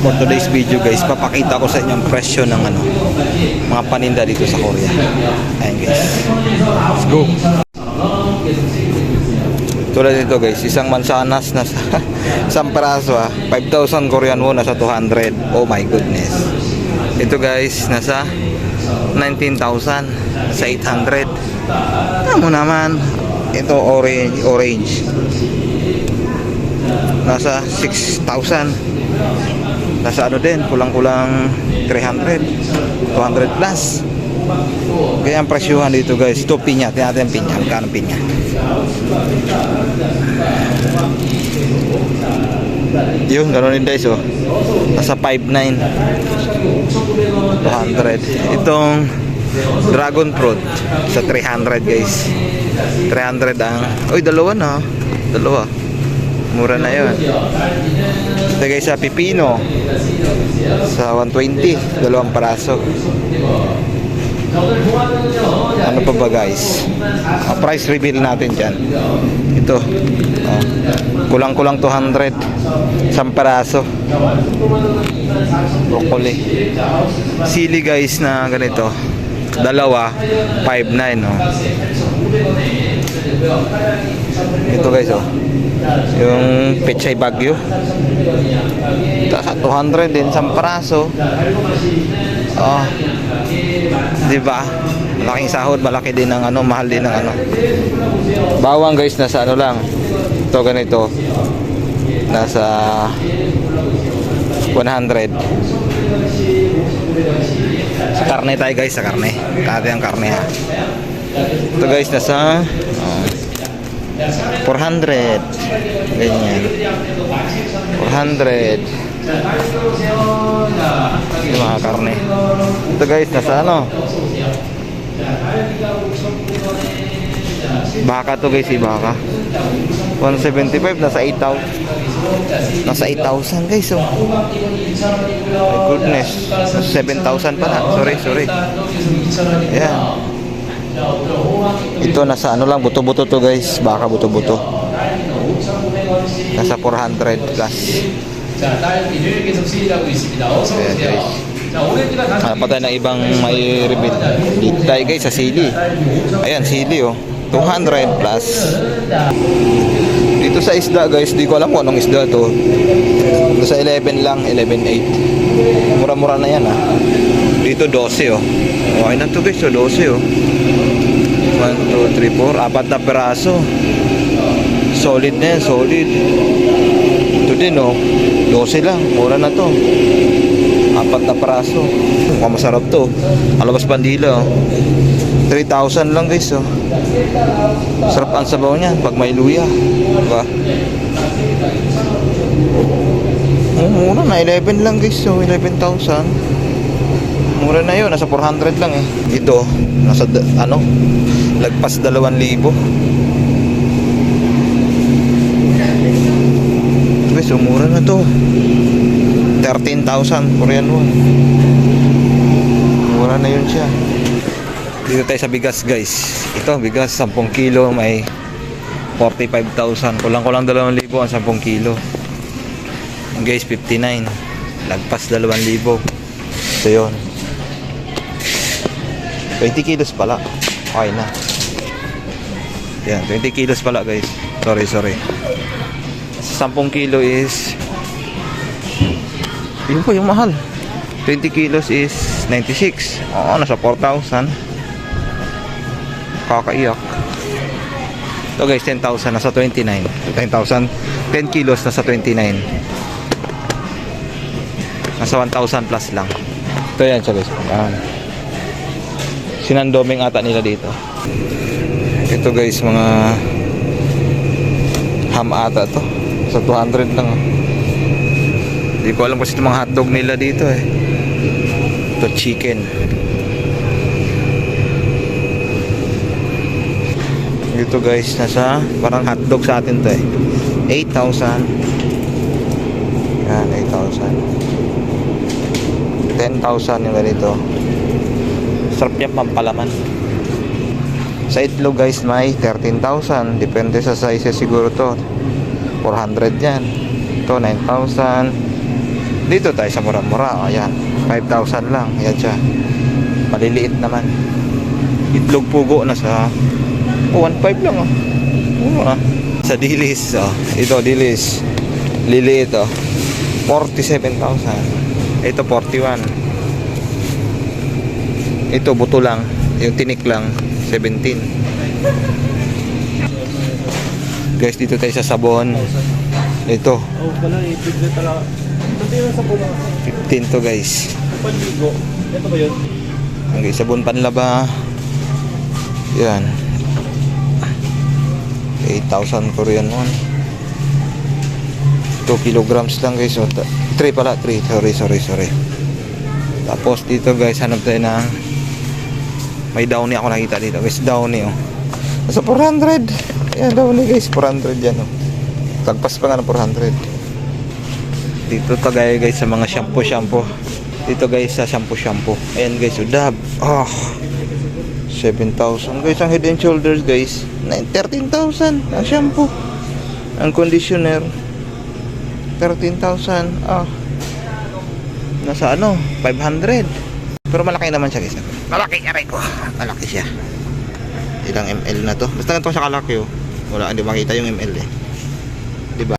for today's video guys, papakita ko sa inyo ang presyo ng ano, mga paninda dito sa Korea. Ayan guys. Let's go. Tulad nito guys, isang mansanas na sa isang peraso ah, 5,000 Korean won nasa 200. Oh my goodness. Ito guys, nasa 19,000 sa 800. Tama naman. Ito orange, orange. Nasa 6,000. Nasa ano din, kulang-kulang 300. 200 plus. Kaya ang presyuhan dito guys, ito pinya, tingnan natin pinya, magkano pinya. Yun, gano'n din guys oh. Nasa 5.9 200 Itong Dragon fruit sa 300 guys 300 ang Uy, dalawa na Dalawa Mura na yun. Guys sa pipino. Sa 120 Dalawang paraso ano pa ba guys? Ah, price reveal natin dyan. Ito. Oh. kulang-kulang 200 isang paraso broccoli. Sili guys na ganito. Dalawa 5.9 oh. Ito guys oh yung pechay bagyo sa 200 din isang paraso oh Di ba? Malaking sahod, malaki din ang ano, mahal din ang ano. Bawang guys nasa ano lang. Ito ganito. Nasa 100. Sa karne tayo guys, sa karne. Kati ang karne ha. Ito guys nasa oh, 400. Ganyan. 400. Yung mga karne. Ito guys, nasa ano? Baka to guys, baka. 175 nasa 8,000. Nasa 8,000 guys, oh. My goodness. Nasa 7,000 pala. Sorry, sorry. Ayan. Ito nasa ano lang, buto-buto to guys. Baka buto-buto. Nasa 400 plus. Ayan guys. Hanap tayo ng ibang may repeat. Dito tayo guys sa sili. Ayan, sili oh. 200 plus. Dito sa isda guys, di ko alam kung anong isda to. Dito sa 11 lang, 11.8. Mura-mura na yan ah. Dito 12 oh. Okay na to guys, so 12 oh. oh. 1, 2, 3, 4. Apat na peraso. Solid na yan, solid. Ito din oh. 12 lang, mura na to. Apat na peraso. Mukhang masarap to. Alabas bandila oh. 3,000 lang guys oh. Sarap ang sabaw niya pag may luya. Diba? Mura na. 11 lang guys oh. 11,000. Mura na yun. Nasa 400 lang eh. Dito, nasa ano, lagpas 2,000. Guys, mura na to. 13,000 Korean won. Mura na yun siya. Dito tayo sa bigas guys. Ito bigas 10 kilo may 45,000. Kulang-kulang 2,000 ang 10 kilo. Guys 59. Lagpas 2,000. Ito yun. 20 kilos pala. Okay na. Yan, 20 kilos pala guys. Sorry, sorry. Sa 10 kilo is yun po yung mahal. 20 kilos is 96 oo nasa 4,000 kakaiyak. Ito guys 10,000 nasa 29 10,000 10 kilos nasa 29 nasa 1,000 plus lang. Ito yan guys. Yan sinandoming ata nila dito ito guys mga ham ata to sa 200 lang. Hindi ko alam kasi itong mga hotdog nila dito eh. Ito chicken. Dito guys, nasa parang hotdog sa atin to eh. 8,000. Yan, 8,000. 10,000 yung ganito. Sarap yan pampalaman. Sa itlog guys, may 13,000. Depende sa size siguro to. 400 yan. Ito, 9,000. Dito tayo sa mura-mura. Ayan. 5,000 lang. Ayan siya. Maliliit naman. Itlog pugo na sa oh, 1.5 lang oh. Mura. Sa dilis oh. Ito dilis. Liliit oh. 47,000. Ito 41. Ito buto lang. Yung tinik lang 17. Guys, dito tayo sa sabon. Ito, Oh, pala, eh, bigla talaga. Ito yung sa puno. 15 to guys. Panligo. Ito ba? Ang guys, sabon panlaba. Yan. 8,000 Korean won. 2 kilograms lang guys. 3 pala, 3. Sorry, sorry, sorry. Tapos dito guys, hanap tayo ng may downy ako nakita dito guys. Downy oh. Nasa 400. Ayan, downy guys. 400 yan oh. Tagpas pa nga ng 400. Dito tagay guys sa mga shampoo shampoo. Dito guys sa shampoo shampoo. Ayan guys, so dab. Oh. 7,000 guys ang head and shoulders guys. 9 13,000 ang shampoo. Ang conditioner 13,000. Ah. Nasa ano? 500. Pero malaki naman siya guys. Malaki aray ko. Malaki siya. Ilang ml na to. Basta ganito siya kalaki oh. Wala, hindi makita yung ml eh.